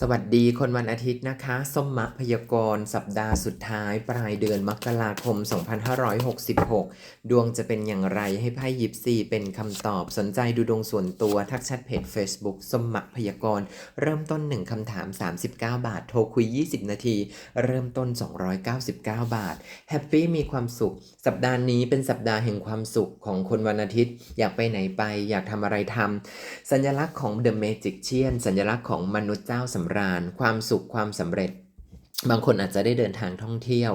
สวัสดีคนวันอาทิตย์นะคะ ส้มมะพยากรณ์สัปดาห์สุดท้ายปลายเดือนมกราคม 2566 ดวงจะเป็นอย่างไรให้ไพ่ยิปซีเป็นคำตอบสนใจดูดวงส่วนตัวทักแชทเพจ Facebook ส้มมะพยากรณ์เริ่มต้น 1คำถาม 39 บาท โทรคุย 20 นาที เริ่มต้น 299 บาท แฮปปี้มีความสุข สัปดาห์นี้เป็นสัปดาห์แห่งความสุขของคนวันอาทิตย์ อยากไปไหนไป อยากทำอะไรทำสัญลักษณ์ของ The Magician สัญลักษณ์ของมนุษย์เจ้าสำราญ ความสุขความสำเร็จ บางคนอาจจะได้เดินทางท่องเที่ยว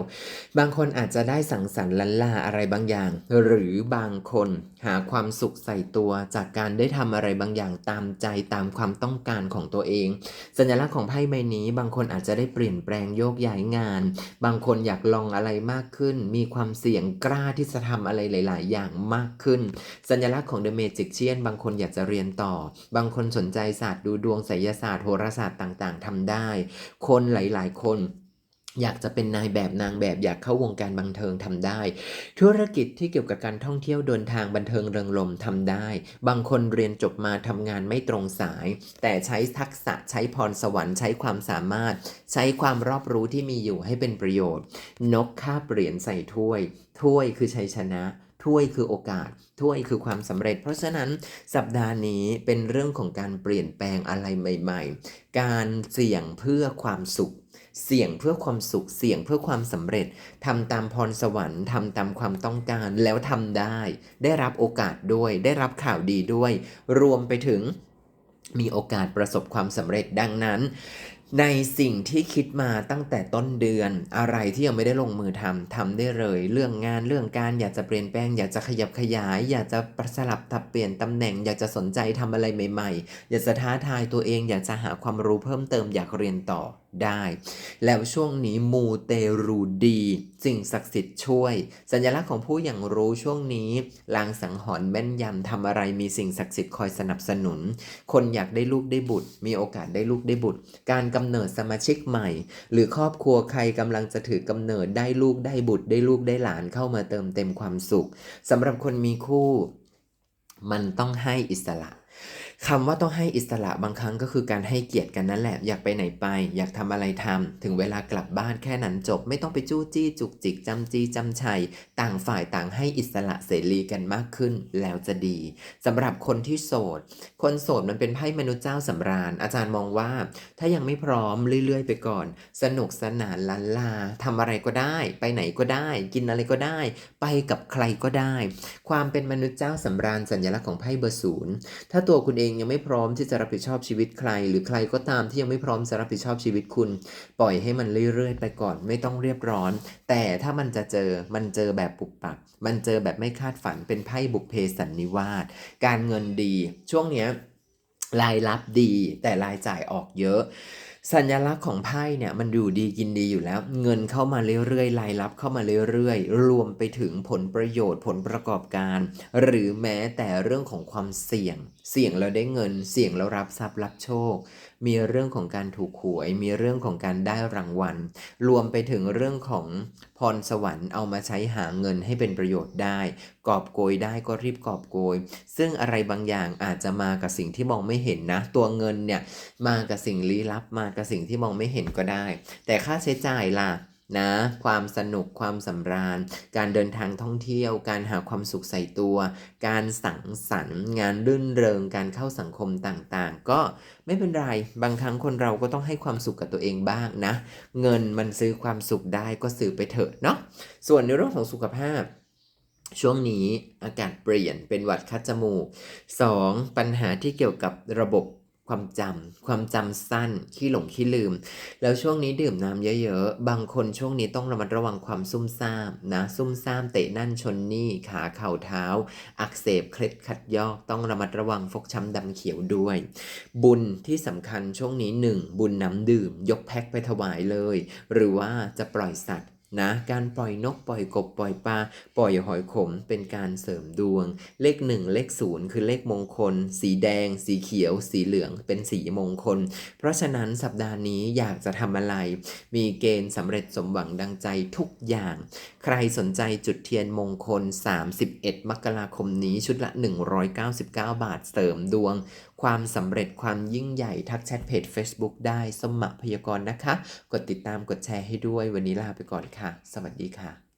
บางคนอาจจะได้สังสรรค์ลันลาอะไรบางอย่าง หรือบางคนหาความสุขใส่ตัวจากการได้ทำอะไรบางอย่างตามใจตามความต้องการของตัวเอง สัญลักษณ์ของไพ่ใบนี้ บางคนอาจจะได้เปลี่ยนแปลงโยกย้ายงาน บางคนอยากลองอะไรมากขึ้น มีความเสี่ยงกล้าที่จะทำอะไรหลาย ๆ อย่างมากขึ้น สัญลักษณ์ของ The Magician บางคนอยากจะเรียนต่อ บางคนสนใจศาสตร์ดูดวงไสยศาสตร์โหราศาสตร์ต่าง ๆทำได้ คนหลาย ๆ คน อยากจะเป็นนายแบบนางแบบอยากเข้าวงการบันเทิงทำได้ ธุรกิจที่เกี่ยวกับการท่องเที่ยวเดินทางบันเทิงเริงรมย์ทำได้ บางคนเรียนจบมาทำงานไม่ตรงสาย แต่ใช้ทักษะใช้พรสวรรค์ใช้ความสามารถ ใช้ความรอบรู้ที่มีอยู่ให้เป็นประโยชน์ นกคาบเหรียญใส่ถ้วย ถ้วยคือชัยชนะ ถ้วยคือโอกาส ถ้วยคือความสำเร็จ เพราะฉะนั้นสัปดาห์นี้เป็นเรื่องของการเปลี่ยนแปลงอะไรใหม่ ๆ การเสี่ยงเพื่อความสุขเสี่ยงเพื่อความสุข เสี่ยงเพื่อความสำเร็จทำตามพรสวรรค์ทำตามความต้องการแล้วทำได้ ได้รับโอกาสด้วย ได้รับข่าวดีด้วย รวมไปถึงมีโอกาสประสบความสำเร็จดังนั้น ในสิ่งที่คิดมาตั้งแต่ต้นเดือน อะไรที่ยังไม่ได้ลงมือทำทำได้เลย เรื่องงานเรื่องการอยากจะเปลี่ยนแปลง อยากจะขยับขยาย อยากจะสลับทับเปลี่ยนตำแหน่ง อยากจะสนใจทำอะไรใหม่ ๆ อยากจะท้าทายตัวเอง อยากจะหาความรู้เพิ่มเติมอยากเรียนต่อได้ แล้วช่วงนี้มูเตรูดีสิ่งศักดิ์สิทธิ์ช่วย สัญลักษณ์ของผู้อย่างรู้ช่วงนี้ลางสังหรณ์แม่นยำทำอะไรมีสิ่งศักดิ์สิทธิ์คอยสนับสนุน คนอยากได้ลูกได้บุตร มีโอกาสได้ลูกได้บุตร การกำเนิดสมาชิกใหม่ หรือครอบครัวใครกำลังจะถือกำเนิดได้ลูกได้บุตรได้ลูกได้หลานเข้ามาเติมเต็มความสุขสำหรับคนมีคู่ มันต้องให้อิสระ คำว่าต้องให้อิสระบางครั้งก็คือการให้เกียรติกันนั่นแหละ อยากไปไหนไป อยากทำอะไรทำถึงเวลากลับบ้านแค่นั้นจบ ไม่ต้องไปจู้จี้จุกจิกจำจีจำชัย ต่างฝ่ายต่างให้อิสระเสรีกันมากขึ้นแล้วจะดีสำหรับคนที่โสด คนโสดมันเป็นไพ่มนุษย์เจ้าสำราญ อาจารย์มองว่า ถ้ายังไม่พร้อมเรื่อยๆ ไปก่อน สนุกสนานลันลาทำอะไรก็ได้ ไปไหนก็ได้ กินอะไรก็ได้ ไปกับใครก็ได้ ความเป็นมนุษย์เจ้าสำราญสัญลักษณ์ของไพ่เบอร์ศูนย์ถ้าตัวคุณเองยังไม่พร้อมที่จะรับผิดชอบชีวิตใคร หรือใครก็ตามที่ยังไม่พร้อมจะรับผิดชอบชีวิตคุณ ปล่อยให้มันเรื่อยๆ ไปก่อนไม่ต้องเรียบร้อน แต่ถ้ามันจะเจอมันเจอแบบปุบปับ มันเจอแบบไม่คาดฝันเป็นไพ่บุพเพสันนิวาสการเงินดี ช่วงเนี้ยรายรับดีแต่รายจ่ายออกเยอะ สัญลักษณ์ของไพ่เนี่ยมันอยู่ดีกินดีอยู่แล้ว เงินเข้ามาเรื่อยๆรายรับเข้ามาเรื่อยๆ รวมไปถึงผลประโยชน์ผลประกอบการ หรือแม้แต่เรื่องของความเสี่ยง เสี่ยงแล้วได้เงิน เสี่ยงแล้วรับทรัพย์รับโชค มีเรื่องของการถูกหวย มีเรื่องของการได้รางวัล รวมไปถึงเรื่องของพรสวรรค์เอามาใช้หาเงินให้เป็นประโยชน์ได้กอบโกยได้ก็รีบกอบโกย ซึ่งอะไรบางอย่างอาจจะมากับสิ่งที่มองไม่เห็นนะ ตัวเงินเนี่ยมากับสิ่งลี้ลับมากับสิ่งที่มองไม่เห็นก็ได้ แต่ค่าใช้จ่ายล่ะนะความสนุกความสำราญ การเดินทางท่องเที่ยว การหาความสุขใส่ตัว การสังสรรค์ งานรื่นเริง การเข้าสังคมต่างๆ ก็ไม่เป็นไร บางครั้งคนเราก็ต้องให้ความสุขกับตัวเองบ้างนะ เงินมันซื้อความสุขได้ก็ซื้อไปเถอะเนาะส่วนในเรื่องของสุขภาพ ช่วงนี้อากาศเปลี่ยนเป็นหวัดคัดจมูก 2. ปัญหาที่เกี่ยวกับระบบความจำความจำสั้นขี้หลงขี้ลืม แล้วช่วงนี้ดื่มน้ำเยอะๆ บางคนช่วงนี้ต้องระมัดระวังความซุ่มซ่ามนะซุ่มซ่ามเตะนั่นชนนี่ขาเข่าเท้า อักเสบเคล็ดขัดยอกต้องระมัดระวังฟกช้ำดำเขียวด้วย บุญที่สำคัญช่วงนี้ 1. บุญน้ำดื่ม ยกแพ็คไปถวายเลย หรือว่าจะปล่อยสัตว์ นะการปล่อยนกปล่อยกบปล่อยปลาปล่อยหอยขมเป็นการเสริมดวง เลข 1 เลข 0 คือเลขมงคล สีแดง สีเขียว สีเหลืองเป็นสีมงคล เพราะฉะนั้นสัปดาห์นี้อยากจะทำอะไร มีเกณฑ์สำเร็จสมหวังดังใจทุกอย่าง ใครสนใจจุดเทียนมงคล 31 มกราคมนี้ชุดละ 199 บาทเสริมดวง ความสำเร็จความยิ่งใหญ่ทักแชทเพจ Facebook ได้สมหมะพยากรณ์นะคะ กดติดตามกดแชร์ให้ด้วยวันนี้ลาไปก่อนค่ะค่ะ สวัสดีค่ะ